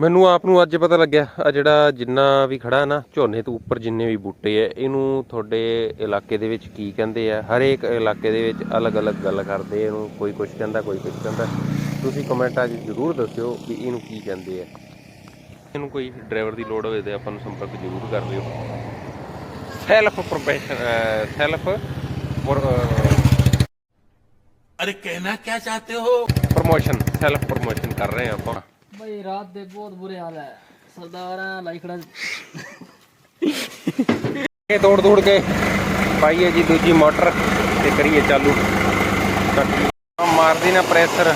ਮੈਨੂੰ ਆਪ ਨੂੰ ਅੱਜ ਪਤਾ ਲੱਗਿਆ ਆ ਜਿਹੜਾ ਜਿੰਨਾ ਵੀ ਖੜਾ ਨਾ ਝੋਨੇ ਤੋਂ ਉੱਪਰ ਜਿੰਨੇ ਵੀ ਬੂਟੇ ਐ ਇਹਨੂੰ ਤੁਹਾਡੇ ਇਲਾਕੇ ਦੇ ਵਿੱਚ ਕੀ ਕਹਿੰਦੇ ਆ? ਹਰੇਕ ਇਲਾਕੇ ਦੇ ਵਿੱਚ ਅਲੱਗ-ਅਲੱਗ ਗੱਲ ਕਰਦੇ ਇਹਨੂੰ ਕੋਈ ਕੁਝ ਕਹਿੰਦਾ ਕੋਈ ਕੁਝ ਕਹਿੰਦਾ। ਤੁਸੀਂ ਕਮੈਂਟਾਂ 'ਚ ਜ਼ਰੂਰ ਦੱਸਿਓ ਕਿ ਇਹਨੂੰ ਕੀ ਕਹਿੰਦੇ ਆ। ਇਹਨੂੰ ਕੋਈ ਡਰਾਈਵਰ ਦੀ ਲੋੜ ਹੋਵੇ ਤੇ ਆਪਾਂ ਨੂੰ ਸੰਪਰਕ ਜ਼ਰੂਰ ਕਰ ਲਿਓ। ਸੈਲਫ ਪ੍ਰੋਫੈਸ਼ਨ ਸੈਲਫ ਅਰੇ ਕਹਿਣਾ ਕੀ ਚਾਹਤੇ ਹੋ? ਪ੍ਰੋਮੋਸ਼ਨ ਸੈਲਫ ਪ੍ਰੋਮੋਸ਼ਨ ਕਰ ਰਹੇ ਆਪਾਂ। ਬਈ, ਰਾਤ ਦੇ ਬਹੁਤ ਬੁਰੇ ਹਾਲ ਹੈ ਸਰਦਾਰਾਂ ਲਾਈਕੜਾ ਇਹ ਤੋੜ ਤੋੜ ਕੇ ਪਾਈਏ ਜੀ ਦੂਜੀ ਮੋਟਰ ਤੇ ਕਰੀਏ ਚਾਲੂ। ਆਹ ਮਾਰਦੀ ਨਾ ਪ੍ਰੈਸ਼ਰ।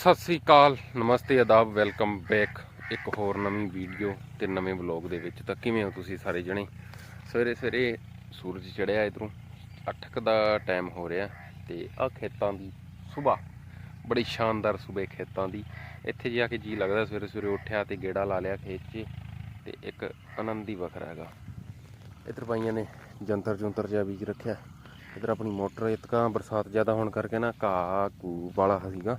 ਸਤਿ ਸ੍ਰੀ ਅਕਾਲ, ਨਮਸਤੇ, ਆਦਾਬ, ਵੈਲਕਮ ਬੈਕ ਇੱਕ ਹੋਰ ਨਵੀਂ ਵੀਡੀਓ ਤੇ ਨਵੇਂ ਵਲੌਗ ਦੇ ਵਿੱਚ। ਤਾਂ ਕਿਵੇਂ ਹੋ ਤੁਸੀਂ ਸਾਰੇ ਜਣੇ? ਸਵੇਰੇ ਸਵੇਰੇ ਸੂਰਜ ਚੜਿਆ ਇਧਰੋਂ 8 ਦਾ ਟਾਈਮ ਹੋ ਰਿਹਾ ਤੇ ਆ ਖੇਤਾਂ ਦੀ ਸਵੇਰ ਬੜੀ ਸ਼ਾਨਦਾਰ ਸੂਬੇ ਖੇਤਾਂ ਦੀ। ਇੱਥੇ ਜਾ ਕੇ ਜੀ ਲੱਗਦਾ ਸਵੇਰੇ ਸਵੇਰੇ ਉੱਠਿਆ ਤੇ ਗੇੜਾ ਲਾ ਲਿਆ ਖੇਤ 'ਚ ਤੇ ਇੱਕ ਆਨੰਦ ਹੀ ਵੱਖਰਾ ਹੈਗਾ। ਇੱਧਰ ਪਾਈਆਂ ਨੇ ਜੰਤਰ ਜੁੰਤਰ ਜਿਹਾ ਬੀਜ ਰੱਖਿਆ। ਇੱਧਰ ਆਪਣੀ ਮੋਟਰ, ਇਤਕਾ, ਬਰਸਾਤ ਜ਼ਿਆਦਾ ਹੋਣ ਕਰਕੇ ਨਾ ਘਾਹ ਕੂ ਵਾਲਾ ਸੀਗਾ।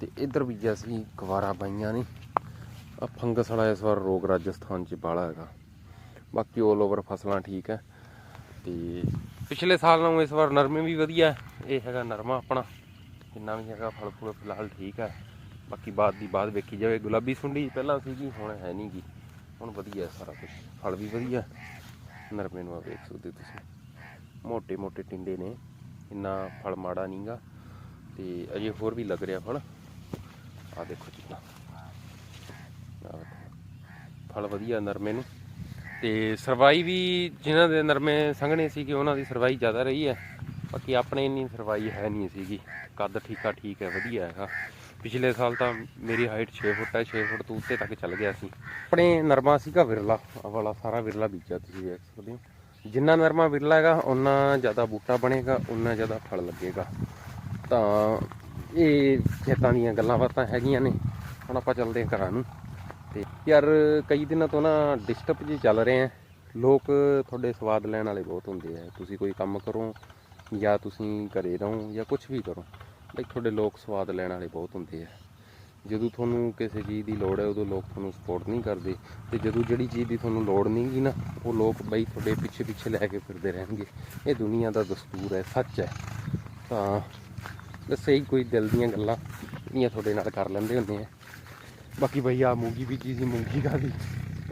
ਤੇ ਇਧਰ ਬੀਜਿਆ ਸੀ ਗਵਾਰਾ ਬਾਈਆਂ ਨੇ ਆ ਫੰਗਸ ਵਾਲਾ ਇਸ ਵਾਰ ਰੋਗ ਰਾਜਸਥਾਨ 'ਚ ਬਾਲਾ ਹੈਗਾ। ਬਾਕੀ 올 ਓਵਰ ਫਸਲਾਂ ਠੀਕ ਹੈ। ਤੇ ਪਿਛਲੇ ਸਾਲ ਨਾਲੋਂ ਇਸ ਵਾਰ ਨਰਮੇ ਵੀ ਵਧੀਆ ਇਹ ਹੈਗਾ ਨਰਮਾ ਆਪਣਾ, ਜਿੰਨਾ ਵੀ ਹੈਗਾ ਫਲ ਫੁੱਲ ਫਿਲਹਾਲ ਠੀਕ ਹੈ। ਬਾਕੀ ਬਾਅਦ ਦੀ ਬਾਅਦ ਵੇਖੀ ਜਾਵੇ, ਗੁਲਾਬੀ ਸੁੰਡੀ ਪਹਿਲਾਂ ਸੀ ਸੀਗੀ ਹੁਣ ਹੈ ਨਹੀਂ ਗੀ ਹੁਣ ਵਧੀਆ ਸਾਰਾ ਕੁਝ ਫਲ ਵੀ ਵਧੀਆ ਨਰਮੇ ਨੂੰ ਆ ਵੇਖ ਸਕਦੇ ਤੁਸੀਂ। ਮੋਟੇ ਮੋਟੇ ਟਿੰਡੇ ਨੇ। ਇੰਨਾ ਫਲ ਮਾੜਾ ਨਹੀਂਗਾ ਤੇ ਅਜੇ ਹੋਰ ਵੀ ਲੱਗ ਰਿਹਾ ਫਲ। ਆ ਦੇਖੋ ਜੀ। ਫਲ ਵਧੀਆ ਨਰਮੇ ਨੂੰ। ਤੇ ਸਰਵਾਈ ਵੀ ਜਿਨ੍ਹਾਂ ਦੇ ਨਰਮੇ ਸੰਘਣੇ ਸੀਗੇ, ਉਹਨਾਂ ਦੀ ਸਰਵਾਈ ਜ਼ਿਆਦਾ ਰਹੀ ਹੈ। ਬਾਕੀ ਆਪਣੇ ਇੰਨੀ ਸਰਵਾਈ ਹੈ ਨਹੀਂ ਸੀਗੀ। ਕੱਦ ਠੀਕਾ ਠੀਕ ਹੈ, ਵਧੀਆ ਹੈਗਾ। ਪਿਛਲੇ ਸਾਲ ਤਾਂ ਮੇਰੀ ਹਾਈਟ 6 ਫੁੱਟ ਹੈ 6 ਫੁੱਟ ਤੋਂ ਉੱਤੇ ਤੱਕ ਚੱਲ ਗਿਆ ਸੀ। ਆਪਣੇ ਨਰਮਾ ਸੀਗਾ ਵਿਰਲਾ, ਆਹ ਵਾਲਾ ਸਾਰਾ ਵਿਰਲਾ ਬੀਜਿਆ ਤੁਸੀਂ ਵੇਖ ਸਕਦੇ ਹੋ। ਜਿੰਨਾ ਨਰਮਾ ਵਿਰਲਾ ਹੈਗਾ ਉਨਾ ਜ਼ਿਆਦਾ ਬੂਟਾ ਬਣੇਗਾ ਉਨਾ ਜ਼ਿਆਦਾ ਫਲ ਲੱਗੇਗਾ। ਤਾਂ ਇਹ ਖੇਤਾਂ ਦੀਆਂ ਗੱਲਾਂ ਬਾਤਾਂ ਹੈਗੀਆਂ ਨੇ। ਹੁਣ ਆਪਾਂ ਚੱਲਦੇ ਹਾਂ ਘਰਾਂ ਨੂੰ। ਤੇ ਯਾਰ, ਕਈ ਦਿਨਾਂ ਤੋਂ ਨਾ ਡਿਸਟਰਬ ਜੀ ਚੱਲ ਰਹੇ ਆ। ਲੋਕ ਤੁਹਾਡੇ ਸਵਾਦ ਲੈਣ ਵਾਲੇ ਬਹੁਤ ਹੁੰਦੇ ਆ। ਤੁਸੀਂ ਕੋਈ ਕੰਮ ਕਰੋ ਜਾਂ ਤੁਸੀਂ ਘਰੇ ਰਹੋ ਜਾਂ ਕੁਝ ਵੀ ਕਰੋ। ਬਈ ਤੁਹਾਡੇ ਲੋਕ ਸਵਾਦ ਲੈਣ ਵਾਲੇ ਬਹੁਤ ਹੁੰਦੇ ਆ। ਜਦੋਂ ਤੁਹਾਨੂੰ ਕਿਸੇ ਚੀਜ਼ ਦੀ ਲੋੜ ਹੈ, ਉਦੋਂ ਲੋਕ ਤੁਹਾਨੂੰ ਸਪੋਰਟ ਨਹੀਂ ਕਰਦੇ। ਤੇ ਜਦੋਂ ਜਿਹੜੀ ਚੀਜ਼ ਦੀ ਤੁਹਾਨੂੰ ਲੋੜ ਨਹੀਂ ਗੀ ਨਾ, ਉਹ ਲੋਕ ਬਈ ਤੁਹਾਡੇ ਪਿੱਛੇ ਪਿੱਛੇ ਲੈ ਕੇ ਫਿਰਦੇ ਰਹਿਣਗੇ। ਇਹ ਦੁਨੀਆ ਦਾ ਦਸਤੂਰ ਹੈ, ਸੱਚ ਹੈ। ਤਾਂ ਦੱਸੇ ਹੀ ਕੋਈ ਦਿਲ ਦੀਆਂ ਗੱਲਾਂ ਜਿਹੜੀਆਂ ਤੁਹਾਡੇ ਨਾਲ ਕਰ ਲੈਂਦੇ ਹੁੰਦੇ ਆ। ਬਾਕੀ ਬਈ ਆ ਮੂੰਗੀ ਬੀਜੀ ਸੀ, ਮੂੰਗੀ ਦਾ ਵੀ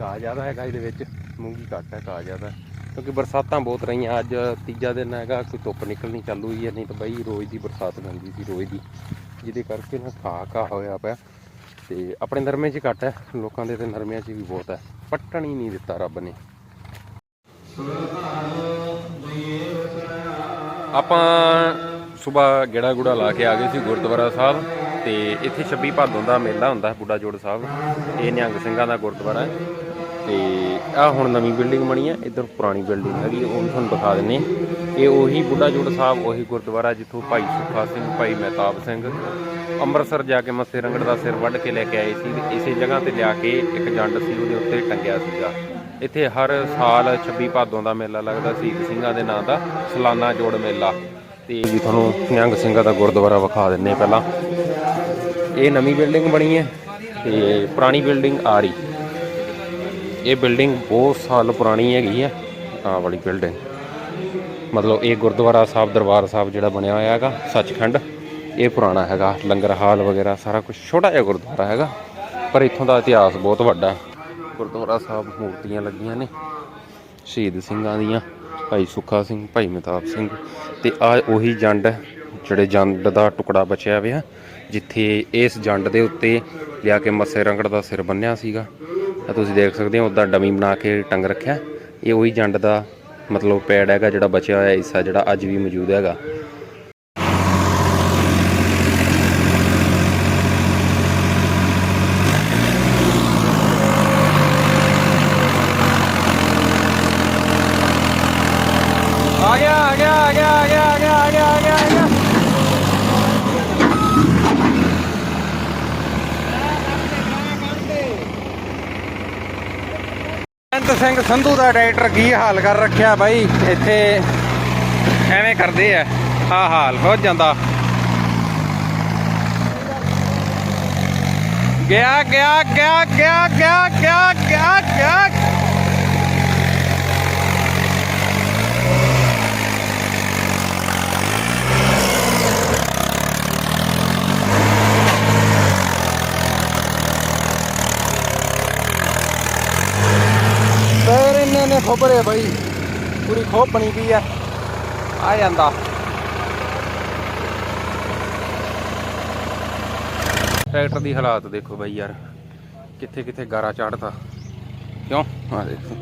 ਘਾਹ ਜ਼ਿਆਦਾ ਹੈਗਾ ਇਹਦੇ ਵਿੱਚ। ਮੂੰਗੀ ਘੱਟ ਹੈ, ਘਾਹ ਜ਼ਿਆਦਾ। ਕਿਉਂਕਿ ਬਰਸਾਤਾਂ ਬਹੁਤ ਰਹੀਆਂ, ਅੱਜ ਤੀਜਾ ਦਿਨ ਹੈਗਾ, ਕੋਈ ਧੁੱਪ ਨਿਕਲਣੀ ਚਾਲੂ ਹੋਈ ਹੈ, ਨਹੀਂ ਤਾਂ ਬਈ ਰੋਜ਼ ਦੀ ਬਰਸਾਤ ਪੈਂਦੀ ਸੀ, ਰੋਜ਼ ਦੀ। ਜਿਹਦੇ ਕਰਕੇ ਨਾ ਘਾਹ ਘਾਹ ਹੋਇਆ ਪਿਆ। ਤੇ ਆਪਣੇ ਨਰਮੇ 'ਚ ਘੱਟ ਹੈ, ਲੋਕਾਂ ਦੇ ਤੇ ਨਰਮਿਆਂ 'ਚ ਵੀ ਬਹੁਤ ਹੈ। ਪੱਟਣ ਹੀ ਨਹੀਂ ਦਿੱਤਾ ਰੱਬ ਨੇ। ਆਪਾਂ ਸਵੇਰ ਗੇੜਾ ਗੁੜਾ ਲਾ ਕੇ ਆ ਗਏ ਸੀ ਗੁਰਦੁਆਰਾ ਸਾਹਿਬ ਤੇ ਇੱਥੇ 26 ਭਾਦੋਂ ਦਾ ਮੇਲਾ ਹੁੰਦਾ ਹੈ ਬੁੱਢਾ ਜੋੜ ਸਾਹਿਬ। ਇਹ ਨਿਹੰਗ ਸਿੰਘਾਂ ਦਾ ਗੁਰਦੁਆਰਾ ਹੈ। ਤੇ ਆ ਹੁਣ ਨਵੀਂ ਬਿਲਡਿੰਗ ਬਣੀ ਹੈ, ਇੱਧਰ ਪੁਰਾਣੀ ਬਿਲਡਿੰਗ ਹੈਗੀ, ਉਹ ਵੀ ਤੁਹਾਨੂੰ ਦਿਖਾ ਦਿੰਨੇ ਇਹ ਉਹੀ ਬੁੱਢਾ ਜੋੜ ਸਾਹਿਬ, ਉਹੀ ਗੁਰਦੁਆਰਾ ਜਿੱਥੋਂ ਭਾਈ ਸੁੱਖਾ ਸਿੰਘ, ਭਾਈ ਮਹਿਤਾਬ ਸਿੰਘ ਅੰਮ੍ਰਿਤਸਰ ਜਾ ਕੇ ਮੱਸੇ ਰੰਗੜ ਦਾ ਸਿਰ ਵੱਢ ਕੇ ਲੈ ਕੇ ਆਏ ਸੀ, ਇਸੇ ਜਗ੍ਹਾ ਤੇ ਲਿਆ ਕੇ ਇੱਕ ਜੰਡ ਸੀ, ਉਹਦੇ ਉੱਤੇ ਟੰਗਿਆ ਸੀਗਾ। ਇੱਥੇ ਹਰ ਸਾਲ 26 ਭਾਦੋਂ ਦਾ ਮੇਲਾ ਲੱਗਦਾ ਸੀ ਸਿੰਘਾਂ ਦੇ ਨਾਂ ਦਾ ਸਲਾਨਾ ਜੋੜ ਮੇਲਾ। ਤੇ ਜੀ ਤੁਹਾਨੂੰ ਨਿਹੰਗ ਸਿੰਘਾਂ ਦਾ ਗੁਰਦੁਆਰਾ ਵਿਖਾ ਦਿੰਨੇ ਪਹਿਲਾਂ। ਇਹ ਨਵੀਂ ਬਿਲਡਿੰਗ ਬਣੀ ਹੈ ਤੇ ਪੁਰਾਣੀ ਬਿਲਡਿੰਗ ਆ ਰਹੀ। ਇਹ ਬਿਲਡਿੰਗ ਬਹੁਤ ਸਾਲ ਪੁਰਾਣੀ ਹੈਗੀ ਹੈ, ਆਹ ਵਾਲੀ ਬਿਲਡਿੰਗ। ਮਤਲਬ ਇਹ ਗੁਰਦੁਆਰਾ ਸਾਹਿਬ, ਦਰਬਾਰ ਸਾਹਿਬ ਜਿਹੜਾ ਬਣਿਆ ਹੋਇਆ ਹੈਗਾ, ਸੱਚਖੰਡ। ਇਹ ਪੁਰਾਣਾ ਹੈਗਾ, ਲੰਗਰ ਹਾਲ ਵਗੈਰਾ ਸਾਰਾ ਕੁਝ ਛੋਟਾ ਜਿਹਾ ਗੁਰਦੁਆਰਾ ਹੈਗਾ, ਪਰ ਇੱਥੋਂ ਦਾ ਇਤਿਹਾਸ ਬਹੁਤ ਵੱਡਾ ਹੈ। ਗੁਰਦੁਆਰਾ ਸਾਹਿਬ ਮੂਰਤੀਆਂ ਲੱਗੀਆਂ ਨੇ, ਸ਼ਹੀਦ ਸਿੰਘਾਂ ਦੀਆਂ। ਭਾਈ ਸੁੱਖਾ ਸਿੰਘ ਭਾਈ ਮਹਿਤਾਬ ਸਿੰਘ ਤੇ ਆ ਉਹੀ ਜੰਡ ਹੈ, ਜਿਹੜੇ ਜੰਡ ਦਾ ਟੁਕੜਾ ਬਚਿਆ ਹੋਇਆ ਜਿੱਥੇ ਇਸ ਜੰਡ ਦੇ ਉੱਤੇ ਲਿਆ ਕੇ ਮੱਸੇ ਰੰਗੜ ਦਾ ਸਿਰ ਬੰਨਿਆ ਸੀਗਾ। ਤਾਂ ਤੁਸੀਂ ਦੇਖ ਸਕਦੇ ਹੋ ਉਹਦਾ ਡਮੀ ਬਣਾ ਕੇ ਟੰਗ ਰੱਖਿਆ। ਇਹ ਉਹੀ ਜੰਡ ਦਾ ਮਤਲਬ ਪੈੜ ਹੈਗਾ ਜਿਹੜਾ ਬਚਿਆ ਹੋਇਆ ਹਿੱਸਾ ਜਿਹੜਾ ਅੱਜ ਵੀ ਮੌਜੂਦ ਹੈਗਾ ਆ ਗਿਆ ਆ ਗਿਆ ਆ ਗਿਆ ਆ ਗਿਆ ਆ ਗਿਆ ਆ ਗਿਆ ਆ ਗਿਆ ਸਿੰਘ ਸੰਧੂ ਦਾ ਡਾਇਰੈਕਟਰ ਕੀ ਹਾਲ ਕਰ ਰੱਖਿਆ ਬਾਈ? ਇੱਥੇ ਐਵੇਂ ਕਰਦੇ ਆ। ਆ ਹਾਲ ਹੋ ਜਾਂਦਾ। ਗਿਆ ਗਿਆ ਗਿਆ ਗਿਆ ਗਿਆ ਗਿਆ ਗਿਆ ਗਿਆ ਪੈਰ ਇੰਨੇ ਨੇ ਖੋਬਰੇ ਬਾਈ। ਪੂਰੀ ਖੋਬ ਬਣੀ ਪਈ ਆ। ਆ ਜਾਂਦਾ। ਟਰੈਕਟਰ ਦੀ ਹਾਲਾਤ ਦੇਖੋ ਬਾਈ ਯਾਰ। ਕਿੱਥੇ ਕਿੱਥੇ ਗਾਰਾ ਚੜਦਾ ਕਿਉਂ? ਆ ਦੇਖੋ।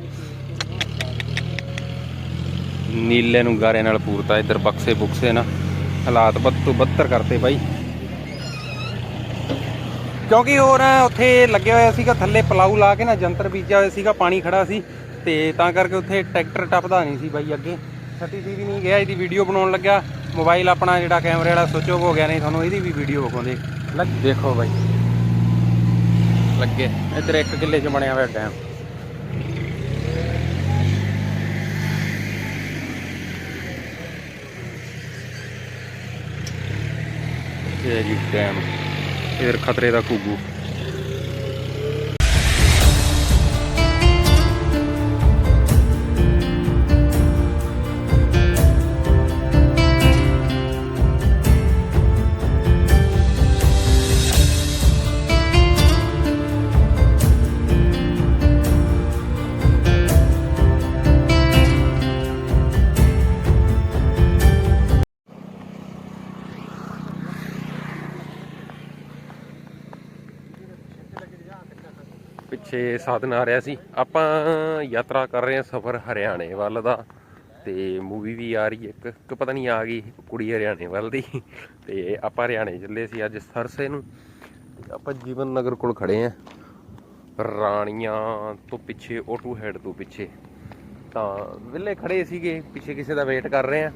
ਨੀਲੇ ਨੂੰ ਗਾਰੇ ਨਾਲ ਪੂਰਤਾ। ਇੱਧਰ ਬਕਸੇ ਬੁਕਸੇ ਨਾ। ਹਾਲਾਤ ਬੱਦ ਤੋਂ ਬੱਤਰ ਕਰਤੇ ਬਾਈ। ਕਿਉਂਕਿ ਹੋਰ ਉੱਥੇ ਲੱਗਿਆ ਹੋਇਆ ਸੀਗਾ। ਥੱਲੇ ਪਲਾਊ ਲਾ ਕੇ ਨਾ ਜੰਤਰ ਬੀਜਿਆ ਹੋਇਆ ਸੀਗਾ। ਪਾਣੀ ਖੜਾ ਸੀ। ਤੇ ਤਾਂ ਕਰਕੇ ਉੱਥੇ ਟਰੈਕਟਰ ਟੱਪਦਾ ਨਹੀਂ ਸੀ ਬਾਈ ਅੱਗੇ। ਛੱਤੀ ਸੀ ਵੀ ਨਹੀਂ ਗਿਆ, ਇਹਦੀ ਵੀਡੀਓ ਬਣਾਉਣ ਲੱਗਿਆ। ਮੋਬਾਈਲ ਆਪਣਾ ਜਿਹੜਾ ਕੈਮਰੇ ਵਾਲਾ ਸੁੱਚ ਹੋ ਗਿਆ ਨਹੀਂ, ਤੁਹਾਨੂੰ ਇਹਦੀ ਵੀ ਵੀਡੀਓ ਵਿਖਾਉਂਦੇ। ਲੱਗ, ਦੇਖੋ ਬਾਈ। ਲੱਗੇ। ਇੱਧਰ ਇੱਕ ਕਿੱਲੇ 'ਚ ਬਣਿਆ ਹੋਇਆ ਡੈਮ ਇਹ ਜੀ ਡੈਮ ਇਧਰ ਖਤਰੇ ਦਾ ਘੁੱਗੂ। ਪਿੱਛੇ ਸਾਧਨ ਆ ਰਿਹਾ ਸੀ। ਆਪਾਂ ਯਾਤਰਾ ਕਰ ਰਹੇ ਹਾਂ ਸਫ਼ਰ ਹਰਿਆਣੇ ਵੱਲ ਦਾ। ਤੇ ਮੂਵੀ ਵੀ ਆ ਰਹੀ ਹੈ। ਇੱਕ ਇੱਕ ਪਤਾ ਨਹੀਂ ਆ ਗਈ ਕੁੜੀ ਹਰਿਆਣੇ ਵੱਲ ਦੀ। ਤੇ ਆਪਾਂ ਹਰਿਆਣੇ ਚੱਲੇ ਸੀ ਅੱਜ ਸਰਸੇ ਨੂੰ। ਆਪਾਂ ਜੀਵਨ ਨਗਰ ਕੋਲ ਖੜੇ ਆ ਰਾਣੀਆਂ ਤੋਂ ਪਿੱਛੇ ਓਟੂ ਹੈਡ ਤੋਂ ਪਿੱਛੇ। ਤਾਂ ਵਿਲੇ ਖੜੇ ਸੀਗੇ। ਪਿੱਛੇ ਕਿਸੇ ਦਾ ਵੇਟ ਕਰ ਰਹੇ ਆ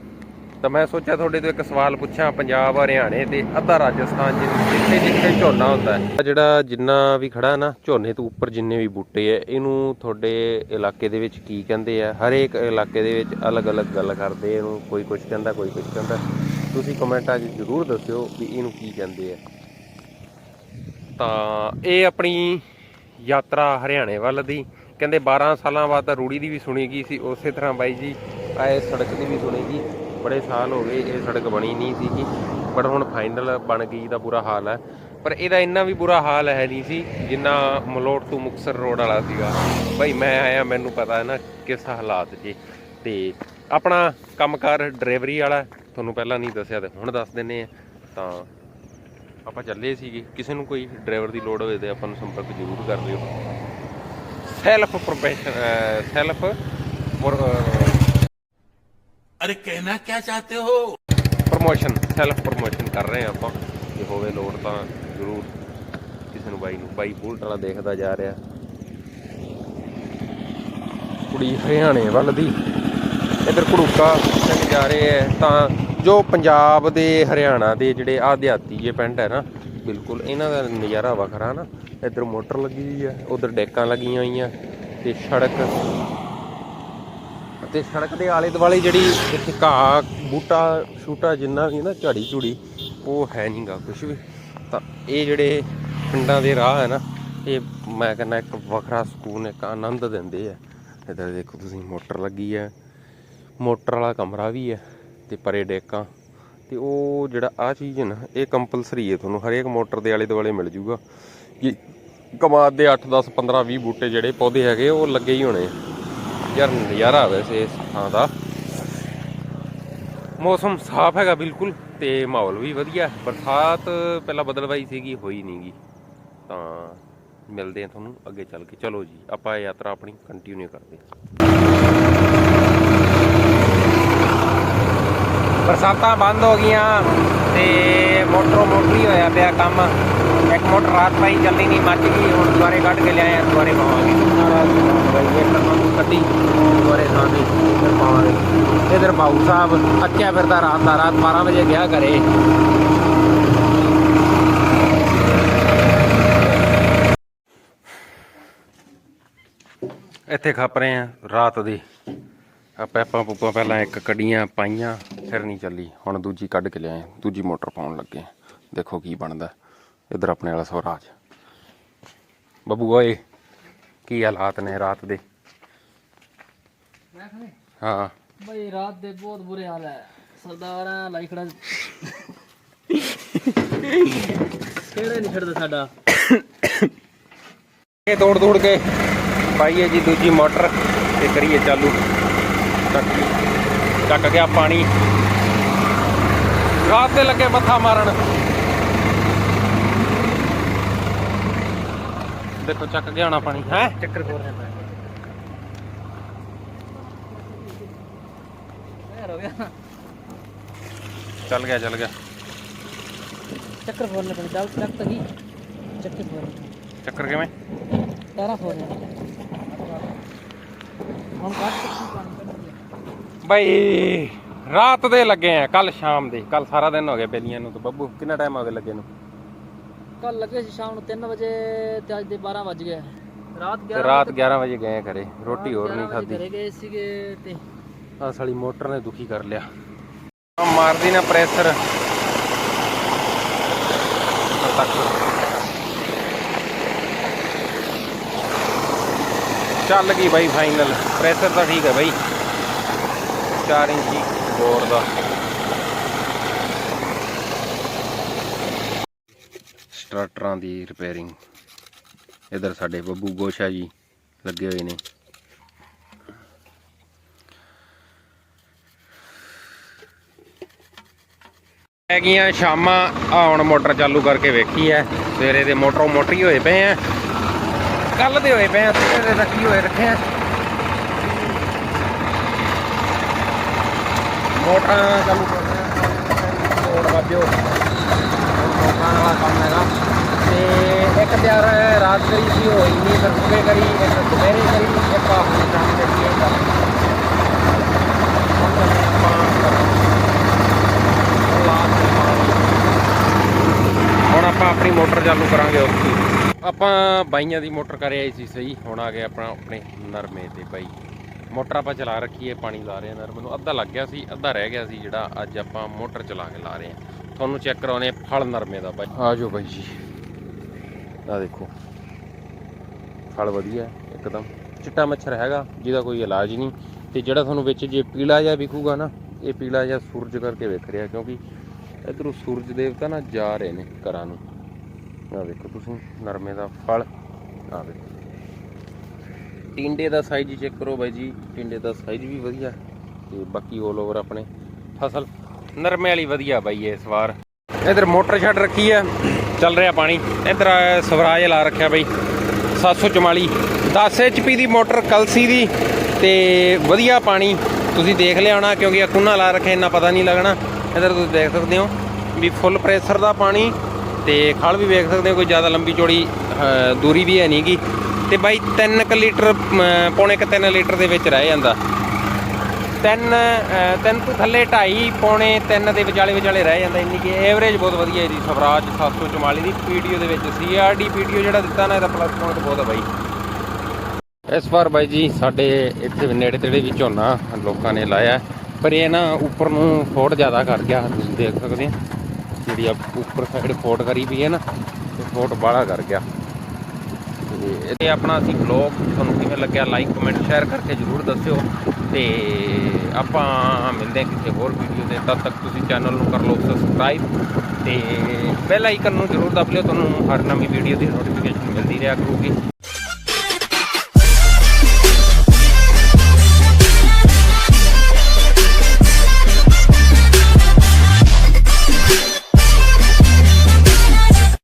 ਤਾਂ ਮੈਂ ਸੋਚਿਆ ਤੁਹਾਡੇ ਤੋਂ ਇੱਕ ਸਵਾਲ ਪੁੱਛਾਂ ਪੰਜਾਬ ਹਰਿਆਣੇ ਤੇ ਅੱਧਾ ਰਾਜਸਥਾਨ ਜਿੱਥੇ ਜਿੱਥੇ ਝੋਨਾ ਹੁੰਦਾ ਹੈ। ਜਿਹੜਾ ਜਿੰਨਾ ਵੀ ਖੜਾ ਨਾ ਝੋਨੇ ਤੋਂ ਉੱਪਰ ਜਿੰਨੇ ਵੀ ਬੂਟੇ ਐ ਇਹਨੂੰ ਤੁਹਾਡੇ ਇਲਾਕੇ ਦੇ ਵਿੱਚ ਕੀ ਕਹਿੰਦੇ ਆ? ਹਰੇਕ ਇਲਾਕੇ ਦੇ ਵਿੱਚ ਅਲੱਗ-ਅਲੱਗ ਗੱਲ ਕਰਦੇ ਇਹਨੂੰ ਕੋਈ ਕੁਝ ਕਹਿੰਦਾ ਕੋਈ ਕੁਝ ਕਹਿੰਦਾ। ਤੁਸੀਂ ਕਮੈਂਟਾਂ 'ਚ ਜ਼ਰੂਰ ਦੱਸਿਓ ਵੀ ਇਹਨੂੰ ਕੀ ਕਹਿੰਦੇ ਆ। ਤਾਂ ਇਹ ਆਪਣੀ ਯਾਤਰਾ ਹਰਿਆਣੇ ਵੱਲ ਦੀ ਕਹਿੰਦੇ 12 ਸਾਲਾਂ ਬਾਅਦ ਤਾਂ ਰੂੜੀ ਦੀ ਵੀ ਸੁਣੀ ਗਈ ਸੀ ਉਸੇ ਤਰ੍ਹਾਂ ਬਾਈ ਜੀ ਆਏ ਸੜਕ ਦੀ ਵੀ ਸੁਣੇਗੀ ਬੜੇ ਸਾਲ ਹੋ ਗਏ ਇਹ ਸੜਕ ਬਣੀ ਨਹੀਂ ਸੀਗੀ ਬਟ ਹੁਣ ਫਾਈਨਲ ਬਣ ਗਈ ਦਾ ਬੁਰਾ ਹਾਲ ਹੈ। ਪਰ ਇਹਦਾ ਇੰਨਾ ਵੀ ਬੁਰਾ ਹਾਲ ਹੈ ਨਹੀਂ ਸੀ, ਜਿੰਨਾ ਮਲੋਟ ਤੋਂ ਮੁਕਸਰ ਰੋਡ ਵਾਲਾ ਸੀਗਾ। ਬਾਈ ਮੈਂ ਆਇਆ, ਮੈਨੂੰ ਪਤਾ ਹੈ ਨਾ ਕਿਸ ਹਾਲਾਤ 'ਚ ਤੇ ਆਪਣਾ ਕੰਮਕਾਰ ਡਰਾਈਵਰੀ ਵਾਲਾ, ਤੁਹਾਨੂੰ ਪਹਿਲਾਂ ਨਹੀਂ ਦੱਸਿਆ ਤੇ ਹੁਣ ਦੱਸ ਦਿੰਨੇ ਆ। ਤਾਂ ਆਪਾਂ ਚੱਲੇ ਸੀਗੇ। ਕਿਸੇ ਨੂੰ ਕੋਈ ਡਰਾਈਵਰ ਦੀ ਲੋੜ ਹੋਵੇ ਤੇ ਆਪਾਂ ਨੂੰ ਸੰਪਰਕ ਜ਼ਰੂਰ ਕਰ ਲਿਓ ਸੈਲਫ ਪ੍ਰੋਫੈਸ਼ਨ ਸੈਲਫ अरे कहना क्या चाहते हो ਪ੍ਰੋਮੋਸ਼ਨ ਸੈਲਫ ਪ੍ਰੋਮੋਸ਼ਨ ਕਰ ਰਹੇ ਆ ਆਪਾਂ ਜੇ ਹੋਵੇ ਲੋੜ ਤਾਂ ਜ਼ਰੂਰ ਕਿਸੇ ਨੂੰ ਬਾਈ ਨੂੰ ਬਾਈ ਬੁਲਟ ਵਾਲਾ ਦੇਖਦਾ ਜਾ ਰਿਹਾ ਕੁੜੀ ਹਰਿਆਣੇ ਵੱਲ ਦੀ ਇਧਰ ਕੁੜੂਕਾ ਸਿੰਘ ਜਾ ਰਹੇ ਹੈ ਤਾਂ ਜੋ ਪੰਜਾਬ ਦੇ ਹਰਿਆਣਾ ਦੇ ਜਿਹੜੇ ਆਦਿਆਤੀ ਜੇ ਪਿੰਡ ਹੈ ਨਾ ਬਿਲਕੁਲ ਇਹਨਾਂ ਦਾ ਨਜ਼ਾਰਾ ਵੱਖਰਾ ਨਾ ਇਧਰ ਮੋਟਰ ਲੱਗੀ ਹੋਈ ਹੈ ਉਧਰ ਡੈਕਾਂ ਲੱਗੀਆਂ ਹੋਈਆਂ ਤੇ ਸੜਕ ਤੇ ਸੜਕ ਦੇ ਆਲੇ ਦੁਆਲੇ ਜਿਹੜੀ ਇੱਥੇ ਘਾਹ, ਬੂਟਾ, ਛੂਟਾ ਜਿੰਨਾ ਵੀ ਨਾ, ਝਾੜੀ ਝੂੜੀ, ਉਹ ਹੈ ਨਹੀਂਗਾ ਕੁਝ ਵੀ। ਤਾਂ ਇਹ ਜਿਹੜੇ ਪਿੰਡਾਂ ਦੇ ਰਾਹ ਹੈ ਨਾ, ਇਹ ਮੈਂ ਕਹਿੰਦਾ ਇੱਕ ਵੱਖਰਾ ਸਕੂਨ, ਇੱਕ ਆਨੰਦ ਦਿੰਦੇ ਆ। ਇੱਧਰ ਦੇਖੋ ਤੁਸੀਂ, ਮੋਟਰ ਲੱਗੀ ਹੈ ਮੋਟਰ ਵਾਲਾ ਕਮਰਾ ਵੀ ਹੈ ਤੇ ਪਰੇ ਡੇਕਾਂ। ਤੇ ਉਹ ਜਿਹੜਾ ਆ ਚੀਜ਼ ਹੈ ਨਾ, ਇਹ ਕੰਪਲਸਰੀ ਹੈ ਤੁਹਾਨੂੰ। ਹਰੇਕ ਮੋਟਰ ਦੇ ਆਲੇ ਦੁਆਲੇ ਮਿਲ ਜੂਗਾ। ਕਿ ਕਮਾਦ ਦੇ 8 10 15 20 ਬੂਟੇ ਜਿਹੜੇ ਪੌਦੇ ਹੈਗੇ, ਉਹ ਲੱਗੇ ਹੀ ਹੋਣੇ ਆ। ਯਾਰ ਨਜ਼ਾਰਾ ਵੈਸੇ ਇਸ ਥਾਂ ਦਾ। ਮੌਸਮ ਸਾਫ਼ ਹੈਗਾ ਬਿਲਕੁਲ ਤੇ ਮਾਹੌਲ ਵੀ ਵਧੀਆ। ਬਰਸਾਤ ਪਹਿਲਾਂ ਬਦਲਵਾਈ ਸੀਗੀ, ਹੋਈ ਨਹੀਂਗੀ ਤਾਂ ਮਿਲਦੇ ਆ ਤੁਹਾਨੂੰ ਅੱਗੇ ਚੱਲ ਕੇ। ਚਲੋ ਜੀ, ਆਪਾਂ ਇਹ ਯਾਤਰਾ ਆਪਣੀ ਕੰਟੀਨਿਊ ਕਰਦੇ ਬਰਸਾਤਾਂ ਬੰਦ ਹੋ ਗਈਆਂ ਤੇ ਮੋਟਰੋ ਮੋਟਰੀ ਹੋਇਆ ਪਿਆ ਕੰਮ। ਮੋਟਰ ਰਾਤ ਪਾਈ ਚੱਲੀ ਨਹੀਂ ਮੱਚ ਗਈ ਹੁਣ ਦੁਬਾਰੇ ਕੱਢ ਕੇ ਲਿਆਏ ਆ ਦੁਬਾਰੇ ਪਾਵਾਂਗੇ। ਬਾਈ ਇਹ ਕੰਮ ਕੱਢੀ ਦੁਬਾਰੇ ਸਾਂਦੀ ਫਿਰ ਪਾਵਾਂਗੇ। ਇਧਰ ਬਾਬੂ ਸਾਹਿਬ ਅੱਕਿਆ ਫਿਰਦਾ ਰਾਤ ਦਾ ਰਾਤ 12 ਵਜੇ ਗਿਆ ਘਰੇ। ਇੱਥੇ ਖੱਪ ਰਹੇ ਆ ਰਾਤ ਦੇ। ਆ ਪੈਪਾਂ ਪੂਪਾਂ ਪਹਿਲਾਂ ਇੱਕ ਕੱਢੀਆਂ ਪਾਈਆਂ ਫਿਰ ਨਹੀਂ ਚੱਲੀ। ਹੁਣ ਦੂਜੀ ਕੱਢ ਕੇ ਲਿਆਏ ਦੂਜੀ ਮੋਟਰ ਪਾਉਣ ਲੱਗੇ। ਦੇਖੋ ਕੀ ਬਣਦਾ। ਇਧਰ ਆਪਣੇ ਵਾਲਾ ਸਵਰਾਜ ਬੱਬੂ ਓਏ ਕੀ ਹਾਲਾਤ ਨੇ ਰਾਤ ਦੇ? ਹਾਂ। ਬਈ ਰਾਤ ਦੇ ਬਹੁਤ ਬੁਰੇ ਹਾਲ ਹੈ। ਸਰਦਾਰਾਂ ਲਾਈ ਖੜਾ ਕਿਹੜੇ ਨਹੀਂ ਛੱਡਦਾ ਸਾਡਾ? ਇਹ ਤੋੜ ਤੋੜ ਕੇ ਪਾਈਏ ਜੀ ਦੂਜੀ ਮੋਟਰ ਤੇ ਕਰੀਏ ਚਾਲੂ। ਚੱਕ ਗਿਆ ਪਾਣੀ। ਰਾਤ ਦੇ ਲੱਗੇ ਮੱਥਾ ਮਾਰਨ। ਦੇਖੋ ਚੱਕ ਗਿਆ ਹੋਣਾ ਪਾਣੀ ਹੈ? ਚੱਕਰ ਖੋਰ ਯਾਰ ਹੋ ਗਿਆ। ਚੱਲ ਗਿਆ ਚੱਲ ਗਿਆ। ਚੱਕਰ ਖੋਰਨੇ ਪੈਣੇ ਚੱਲ ਚੱਕ ਤਾਂ ਹੀ ਚੱਕਰ ਖੋਰ ਚੱਕਰ ਕਿਵੇਂ? ਤਾਰਾ ਖੋਰ ਹੁਣ ਕੱਟ ਕੇ ਬਈ ਰਾਤ ਦੇ ਲੱਗੇ ਆ ਕੱਲ ਸ਼ਾਮ ਦੇ। ਕੱਲ ਸਾਰਾ ਦਿਨ ਹੋ ਗਿਆ ਬੇਲੀਆਂ ਨੂੰ ਤੇ ਬੱਬੂ ਕਿੰਨਾ ਟਾਈਮ ਹੋ ਗਿਆ ਲੱਗੇ ਨੂੰ? ਕੱਲ ਲੱਗੇ ਸੀ ਸ਼ਾਮ ਨੂੰ 3 ਵਜੇ ਤੇ ਅੱਜ ਦੇ 12 ਵੱਜ ਗਏ ਰਾਤ 11 ਤੇ ਰਾਤ 11 ਵਜੇ ਗਏ ਘਰੇ ਰੋਟੀ ਹੋਰ ਨਹੀਂ ਖਾਧੀ। ਘਰੇ ਗਏ ਸੀਗੇ ਤੇ ਆ ਸਾਲੀ ਮੋਟਰ ਨੇ ਦੁਖੀ ਕਰ ਲਿਆ। ਮਾਰਦੀ ਨਾ ਪ੍ਰੈਸ਼ਰ। ਤੱਕ। ਚੱਲ ਗਈ ਬਾਈ ਫਾਈਨਲ ਪ੍ਰੈਸ਼ਰ ਤਾਂ ਠੀਕ ਹੈ ਬਾਈ। 4 ਇੰਚੀ ਬੋਰ ਦਾ। ਟਰੈਕਟਰਾਂ ਦੀ ਰਿਪੇਅਰਿੰਗ ਇਧਰ ਸਾਡੇ ਬੱਬੂ ਗੋਸ਼ਾ ਜੀ ਲੱਗੇ ਹੋਏ ਨੇ। ਹੈਗੀਆਂ ਸ਼ਾਮਾਂ ਆਉਣ ਮੋਟਰ ਚਾਲੂ ਕਰਕੇ ਵੇਖੀ ਐ। ਸਵੇਰੇ ਦੇ ਮੋਟਰੋਂ ਮੋਟਰੀ ਹੋਏ ਪਏ ਆ ਕੱਲ ਦੇ ਹੋਏ ਪਏ ਆ ਸਵੇਰੇ ਦੇ ਰੱਖੀ ਹੋਏ ਰੱਖੇ ਆ ਮੋਟਰਾਂ ਚਾਲੂ ਕਰਦੇ ਆ ਮੋੜ ਵਾਜੋ ਮੋਟਰਾਂ ਵਾਲਾ ਕੰਮ ਹੈਗਾ ਰਾਤ ਕਰੀ ਸੀ ਹੋਈ ਨਹੀਂ ਫਿਰ ਸੁਬੇ ਕਰੀ ਇੱਕ ਸਵੇਰੇ ਕਰੀ ਇੱਕ ਆ ਹੁਣ ਸ਼ਾਮ ਦੇ ਕੀ ਹੈ ਹੁਣ ਆਪਾਂ ਆਪਣੀ ਮੋਟਰ ਚਾਲੂ ਕਰਾਂਗੇ ਉੱਥੇ। ਆਪਾਂ ਬਾਈਆਂ ਦੀ ਮੋਟਰ ਕਰ ਆਈ ਸੀ ਸਹੀ। ਹੁਣ ਆ ਗਏ ਆਪਣਾ ਆਪਣੇ ਨਰਮੇ ਤੇ ਬਾਈ। ਮੋਟਰ ਆਪਾਂ ਚਲਾ ਰੱਖੀ ਹੈ ਪਾਣੀ ਲਾ ਰਹੇ ਆ ਨਰਮੇ ਨੂੰ। ਅੱਧਾ ਲੱਗ ਗਿਆ ਸੀ ਅੱਧਾ ਰਹਿ ਗਿਆ ਸੀ ਜਿਹੜਾ ਅੱਜ ਆਪਾਂ ਮੋਟਰ ਚਲਾ ਕੇ ਲਾ ਰਹੇ ਆ ਤੁਹਾਨੂੰ ਚੈੱਕ ਕਰਾਉਣੇ ਫਲ ਨਰਮੇ ਦਾ ਬਾਈ। ਆ ਜਾਓ ਬਾਈ ਜੀ। ਆ ਦੇਖੋ। ਫਲ ਵਧੀਆ ਇੱਕਦਮ। ਚਿੱਟਾ ਮੱਛਰ ਹੈਗਾ, ਜਿਹਦਾ ਕੋਈ ਇਲਾਜ ਨਹੀਂ। ਤੇ ਜਿਹੜਾ ਤੁਹਾਨੂੰ ਵਿੱਚ ਜੇ ਪੀਲਾ ਜਿਹਾ ਵਿਖੂਗਾ ਨਾ, ਇਹ ਪੀਲਾ ਜਿਹਾ ਸੂਰਜ ਕਰਕੇ ਵਿਖ ਰਿਹਾ, ਕਿਉਂਕਿ ਇਧਰੋਂ ਸੂਰਜ ਦੇਵਤਾ ਨਾ ਜਾ ਰਹੇ ਨੇ ਘਰਾਂ ਨੂੰ। ਆ ਦੇਖੋ ਤੁਸੀਂ, ਨਰਮੇ ਦਾ ਫਲ। ਆ ਦੇਖੋ। ਟਿੰਡੇ ਦਾ ਸਾਈਜ਼ ਚੈੱਕ ਕਰੋ ਬਾਈ ਜੀ, ਟਿੰਡੇ ਦਾ ਸਾਈਜ਼ ਵੀ ਵਧੀਆ। ਤੇ ਬਾਕੀ 올 ਓਵਰ ਆਪਣੇ। ਫਸਲ ਨਰਮੇ ਵਾਲੀ ਵਧੀਆ ਬਾਈ, ਇਸ ਵਾਰ। ਇਧਰ ਮੋਟਰ ਛੱਡ ਰੱਖੀ ਆ। ਚੱਲ ਰਿਹਾ ਪਾਣੀ। ਇਧਰ ਸਵਰਾਜ ਲਾ ਰੱਖਿਆ ਬਾਈ। 744 10 HP ਦੀ ਮੋਟਰ, ਕਲਸੀ ਦੀ। ਤੇ ਵਧੀਆ ਪਾਣੀ। ਤੁਸੀਂ ਦੇਖ ਲਿਆ ਹੋਣਾ, ਕਿਉਂਕਿ ਅਕੁਨਾ ਲਾ ਰੱਖਿਆ, ਇੰਨਾ ਪਤਾ ਨਹੀਂ ਲੱਗਣਾ। ਇਧਰ ਤੁਸੀਂ ਦੇਖ ਸਕਦੇ ਹੋ ਵੀ ਫੁੱਲ ਪ੍ਰੈਸ਼ਰ ਦਾ ਪਾਣੀ। ਤੇ ਖਲ ਵੀ ਵੇਖ ਸਕਦੇ ਹੋ, ਕੋਈ ਜ਼ਿਆਦਾ ਲੰਬੀ ਚੌੜੀ ਦੂਰੀ ਵੀ ਹੈ ਨਹੀਂਗੀ ਤੇ ਬਾਈ 3 ਲੀਟਰ ਪੌਣੇ ਕ 3 ਲੀਟਰ ਦੇ ਵਿੱਚ ਰਹਿ ਜਾਂਦਾ। ਤਿੰਨ ਤਿੰਨ ਤੋਂ ਥੱਲੇ 2.5 ਪੌਣੇ 3 ਦੇ ਵਿਚਾਲੇ ਵਿਚਾਲੇ ਰਹਿ ਜਾਂਦਾ, ਇੰਨੀ ਕਿ ਐਵਰੇਜ ਬਹੁਤ ਵਧੀਆ ਇਹਦੀ ਸਵਰਾਜ 744 ਦੀ ਪੀਡੀਓ ਦੇ ਵਿੱਚ ਸੀਆਰਡੀ ਪੀਡੀਓ ਜਿਹੜਾ ਦਿੱਤਾ ਨਾ, ਇਹਦਾ ਪਲੱਸ ਪੁਆਇੰਟ ਬਹੁਤ ਹੈ ਬਾਈ। ਇਸ ਵਾਰ ਬਾਈ ਜੀ ਸਾਡੇ ਇੱਥੇ ਨੇੜੇ ਤੇੜੇ ਵੀ ਝੋਨਾ ਲੋਕਾਂ ਨੇ ਲਾਇਆ, ਪਰ ਇਹ ਨਾ ਉੱਪਰ ਨੂੰ ਫੋੜ ਜ਼ਿਆਦਾ ਕਰ ਗਿਆ, ਤੁਸੀਂ ਦੇਖ ਸਕਦੇ ਆ। ਜਿਹੜੀ ਆ ਉੱਪਰ ਸਾਈਡ ਫੋੜ ਕਰੀ ਵੀ ਹੈ ਨਾ, ਤੇ ਫੋੜ ਬਾਹਲਾ ਕਰ ਗਿਆ। ਤੇ ਇਹ ਆਪਣਾ ਅਸੀਂ ਬਲੌਗ ਤੁਹਾਨੂੰ ਕਿਵੇਂ ਲੱਗਿਆ ਲਾਈਕ ਕਮੈਂਟ ਸ਼ੇਅਰ ਕਰਕੇ ਜਰੂਰ ਦੱਸਿਓ। ਤੇ ਆਪਾਂ ਮਿਲਦੇ ਹਾਂ ਕਿਸੇ ਹੋਰ ਵੀਡੀਓ ਦੇ ਤਦ ਤੱਕ ਤੁਸੀਂ ਚੈਨਲ ਨੂੰ ਕਰ ਲਓ ਸਬਸਕ੍ਰਾਈਬ ਤੇ ਬੈਲ ਆਈਕਨ ਨੂੰ ਜਰੂਰ ਦਬ ਲਿਓ। ਤੁਹਾਨੂੰ ਹਰ ਨਵੀਂ ਵੀਡੀਓ ਦੀ ਨੋਟੀਫਿਕੇਸ਼ਨ ਮਿਲਦੀ ਰਿਹਾ ਕਰੂਗੀ।